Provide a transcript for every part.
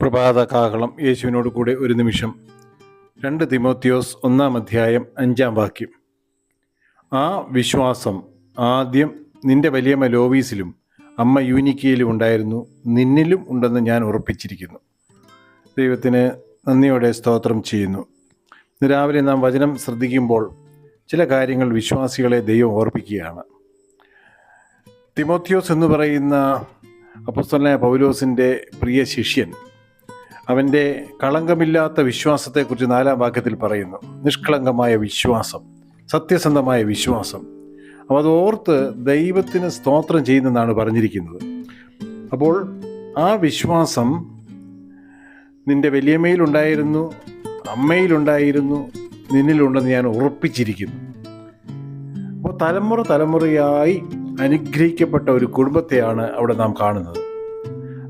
പ്രഭാത കാഹളം യേശുവിനോട് കൂടെ ഒരു നിമിഷം. രണ്ട് തിമോത്തിയോസ് ഒന്നാം അധ്യായം അഞ്ചാം വാക്യം. ആ വിശ്വാസം ആദ്യം നിന്റെ വലിയമ്മ ലോവീസിലും അമ്മ യൂനിക്കയിലും ഉണ്ടായിരുന്നു. നിന്നിലും ഉണ്ടെന്ന് ഞാൻ ഉറപ്പിച്ചിരിക്കുന്നു. ദൈവത്തിന് നന്ദിയോടെ സ്തോത്രം ചെയ്യുന്നു. രാവിലെ നാം വചനം ശ്രദ്ധിക്കുമ്പോൾ ചില കാര്യങ്ങൾ വിശ്വാസികളെ ദൈവം ഓർപ്പിക്കുകയാണ്. തിമോത്തിയോസ് എന്ന് പറയുന്ന അപ്പസ്തലനായ പൗലോസിന്റെ പ്രിയ ശിഷ്യൻ അവന്റെ കളങ്കമില്ലാത്ത വിശ്വാസത്തെക്കുറിച്ച് നാലാം വാക്യത്തിൽ പറയുന്നു. നിഷ്കളങ്കമായ വിശ്വാസം സത്യസന്ധമായ വിശ്വാസം. അപ്പോൾ അത് ഓർത്ത് ദൈവത്തിന് സ്തോത്രം ചെയ്യുന്നെന്നാണ് പറഞ്ഞിരിക്കുന്നത്. അപ്പോൾ ആ വിശ്വാസം നിന്റെ വലിയമ്മയിലുണ്ടായിരുന്നു അമ്മയിലുണ്ടായിരുന്നു നിന്നിലുണ്ടെന്ന് ഞാൻ ഉറപ്പിച്ചിരിക്കുന്നു. അപ്പോൾ തലമുറ തലമുറയായി അനുഗ്രഹിക്കപ്പെട്ട ഒരു കുടുംബത്തെയാണ് അവിടെ നാം കാണുന്നത്.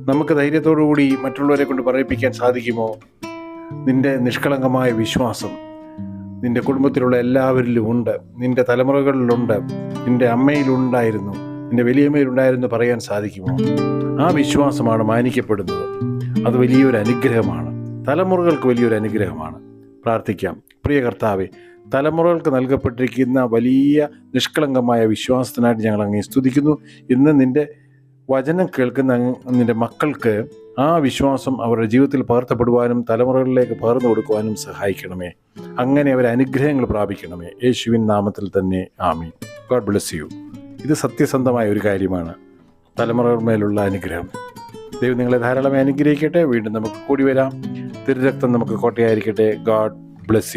നമുക്ക് ധൈര്യത്തോടുകൂടി മറ്റുള്ളവരെ കൊണ്ട് പറയിപ്പിക്കാൻ സാധിക്കുമോ? നിന്റെ നിഷ്കളങ്കമായ വിശ്വാസം നിന്റെ കുടുംബത്തിലുള്ള എല്ലാവരിലും ഉണ്ട് നിന്റെ തലമുറകളിലുണ്ട്. നിന്റെ അമ്മയിലുണ്ടായിരുന്നു. നിന്റെ വലിയമ്മയിലുണ്ടായിരുന്നു പറയാൻ സാധിക്കുമോ? ആ വിശ്വാസമാണ് മാനിക്കപ്പെടുന്നത്. അത് വലിയൊരു അനുഗ്രഹമാണ്. തലമുറകൾക്ക് വലിയൊരു അനുഗ്രഹമാണ്. പ്രാർത്ഥിക്കാം. പ്രിയ കർത്താവെ തലമുറകൾക്ക് നൽകപ്പെട്ടിരിക്കുന്ന വലിയ നിഷ്കളങ്കമായ വിശ്വാസത്തിനായിട്ട് ഞങ്ങൾ അങ്ങേ സ്തുതിക്കുന്നു. ഇന്ന് നിന്റെ വചനം കേൾക്കുന്ന നിന്റെ മക്കൾക്ക് ആ വിശ്വാസം അവരുടെ ജീവിതത്തിൽ പകർത്തപ്പെടുവാനും തലമുറകളിലേക്ക് പകർന്നു കൊടുക്കുവാനും സഹായിക്കണമേ. അങ്ങനെ അവർ അനുഗ്രഹങ്ങൾ പ്രാപിക്കണമേ. യേശുവിൻ നാമത്തിൽ തന്നെ ആമീൻ. ഗോഡ് ബ്ലെസ് യു ഇത് സത്യസന്ധമായ ഒരു കാര്യമാണ്. തലമുറകൾ മേലുള്ള അനുഗ്രഹം. ദൈവം നിങ്ങളെ ധാരാളമായി അനുഗ്രഹിക്കട്ടെ. വീണ്ടും നമുക്ക് കൂടി വരാം. തിരുരക്തം നമുക്ക് കോട്ടയായിരിക്കട്ടെ. God bless you